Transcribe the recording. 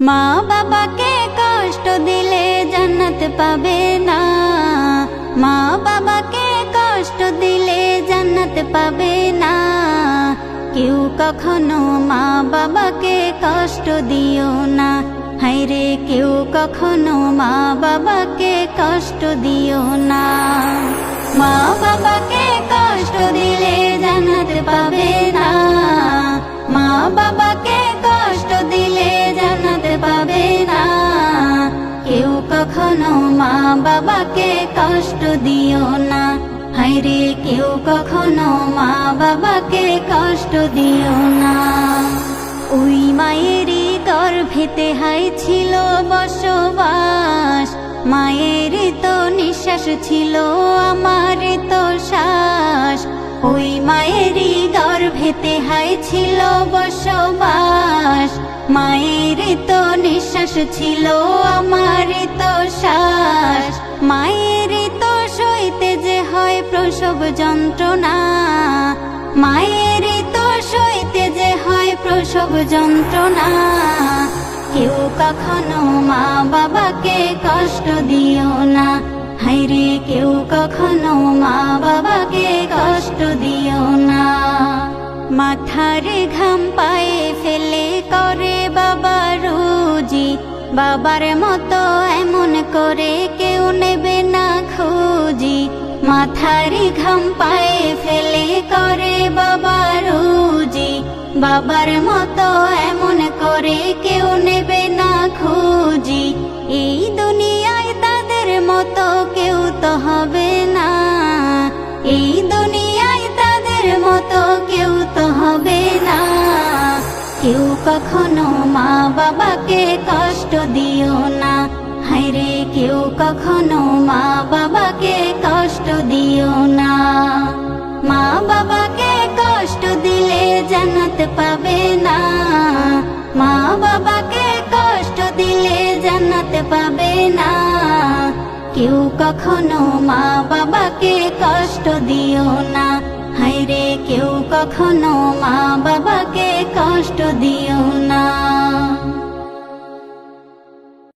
মা বাবাকে কষ্ট দিলে জান্নাত পাবে না। মা বাবাকে কষ্ট দিলে জান্নাত পাবে না। কেউ কখনো মা বাবাকে কষ্ট দিও না। হাইরে কেউ কখনো মা বাবাকে কষ্ট দিও না। মা বাবাকে কষ্ট দিলে জান্নাত পাবে না। মা বাবাকে কখনো মা বাবাকে কষ্ট দিও না। হাইরে কেউ কখনো মা বাবাকে কষ্ট দিও না। ওই মায়েরই গর্ভেতে হাই ছিল বসবাস। মায়ের তো নিঃশ্বাস ছিল, আমার তো শ্বাস। ওই মায়েরই গর্ভেতে হাই ছিল বসবাস। মায়ের তো নিঃশ্বাস ছিল আমার তো শ্বাস। মায়ের তো সইতে যে হয় প্রসব যন্ত্রণা। মায়ের তো সইতে যে হয় প্রসব যন্ত্রণা। কেউ কখনো মা বাবাকে কষ্ট দিও না। হাইরে কেউ কখনো মা বাবাকে কষ্ট দিও না। মাথার ঘাম পায়ে ফেলে করে বাবা রুজি। বাবার মতো এমন করে কেউ নেবে না খুঁজি। মাথার ঘাম পায়ে ফেলে করে বাবা রুজি। বাবার মতো এমন করে কেউ নেবে না খুঁজি। এই দুনিয়ায় তাদের মতো কেউ কখনো মা বাবাকে কষ্ট দিও না। হাইরে কেউ কখনো মা বাবাকে কষ্ট দিও না। মা বাবাকে কষ্ট দিলে জান্নাত পাবে না। মা বাবাকে কষ্ট দিলে জান্নাত পাবে না। কেউ কখনো মা বাবাকে কষ্ট দিও না। হাইরে কেউ কখনো মা বাবাকে কষ্ট দিও না